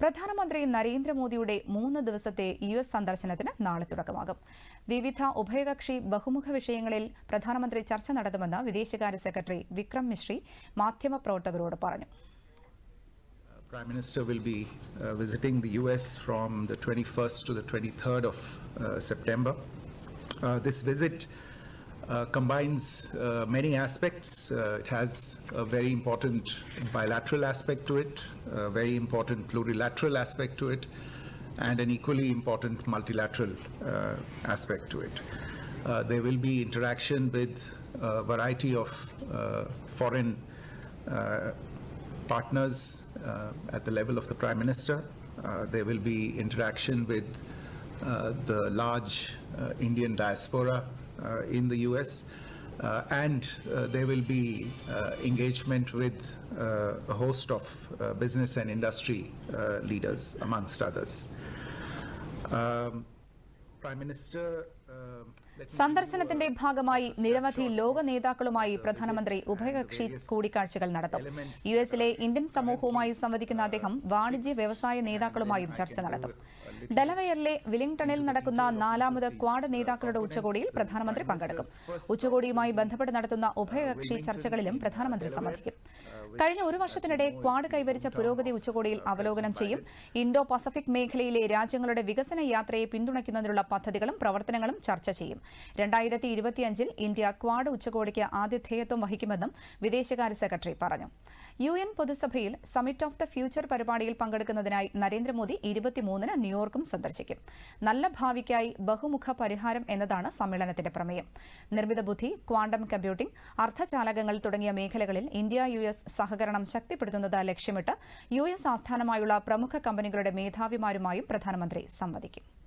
പ്രധാനമന്ത്രി നരേന്ദ്രമോദിയുടെ മൂന്ന് ദിവസത്തെ യു എസ് സന്ദർശനത്തിന് നാളെ തുടക്കമാകും വിവിധ ഉഭയകക്ഷി ബഹുമുഖ വിഷയങ്ങളിൽ പ്രധാനമന്ത്രി ചർച്ച നടത്തുമെന്ന് വിദേശകാര്യ സെക്രട്ടറി വിക്രം മിശ്രി മാധ്യമപ്രവർത്തകരോട് പറഞ്ഞു Prime Minister will be uh, visiting the US from the 21st to the 23rd of uh, September. Uh, This visit uh, combines uh, many aspects. Uh, It has a very important bilateral aspect to it, a very important plurilateral aspect to it, and an equally important multilateral uh, aspect to it. Uh, There will be interaction with a variety of uh, foreign uh, partners uh, at the level of the Prime Minister. Uh, There will be interaction with uh, the large uh, Indian diaspora uh, in the US. uh, And uh, there will be uh, engagement with uh, a host of uh, business and industry uh, leaders, amongst others. Um, Prime Minister. സന്ദർശനത്തിന്റെ ഭാഗമായി നിരവധി ലോക നേതാക്കളുമായി പ്രധാനമന്ത്രി ഉഭയകക്ഷി കൂടിക്കാഴ്ചകൾ നടത്തും. U എസിലെ Indian സമൂഹവുമായി സംവദിക്കുന്ന അദ്ദേഹം വാണിജ്യ വ്യവസായ നേതാക്കളുമായും ചർച്ച നടത്തും. ഡെലവെയറിലെ വില്ലിംഗ്ടണിൽ നടക്കുന്ന നാലാമത് ക്വാഡ് നേതാക്കളുടെ ഉച്ചകോടിയിൽ പ്രധാനമന്ത്രി പങ്കെടുക്കും. ഉച്ചകോടിയുമായി ബന്ധപ്പെട്ട് നടത്തുന്ന ഉഭയകക്ഷി ചർച്ചകളിലും പ്രധാനമന്ത്രി സംബന്ധിക്കും. കഴിഞ്ഞ ഒരു വർഷത്തിനിടെ ക്വാഡ് കൈവരിച്ച പുരോഗതി ഉച്ചകോടിയിൽ അവലോകനം ചെയ്യും. ഇൻഡോ പസഫിക് മേഖലയിലെ രാജ്യങ്ങളുടെ വികസന യാത്രയെ പിന്തുണയ്ക്കുന്നതിനുള്ള പദ്ധതികളും പ്രവർത്തനങ്ങളും ചർച്ച ചെയ്യും. രണ്ടായിരത്തി ഇരുപത്തിയഞ്ചിൽ ഇന്ത്യ ക്വാഡ് ഉച്ചകോടിക്ക് ആതിഥേയത്വം വഹിക്കുമെന്നും വിദേശകാര്യ സെക്രട്ടറി പറഞ്ഞു. U N പൊതുസഭയിൽ summit of the future പരിപാടിയിൽ പങ്കെടുക്കുന്നതിനായി നരേന്ദ്രമോദി ഇരുപത്തിമൂന്നിന് ന്യൂയോർക്കും സന്ദർശിക്കും. നല്ല ഭാവിക്കായി ബഹുമുഖ പരിഹാരം എന്നതാണ് സമ്മേളനത്തിന്റെ പ്രമേയം. നിർമ്മിത ബുദ്ധി ക്വാണ്ടം കമ്പ്യൂട്ടിംഗ് അർദ്ധചാലകങ്ങൾ തുടങ്ങിയ മേഖലകളിൽ ഇന്ത്യ യു എസ് സഹകരണം ശക്തിപ്പെടുത്തുന്നത് ലക്ഷ്യമിട്ട് യു എസ് ആസ്ഥാനമായുള്ള പ്രമുഖ കമ്പനികളുടെ മേധാവിമാരുമായും പ്രധാനമന്ത്രി സംവദിക്കും.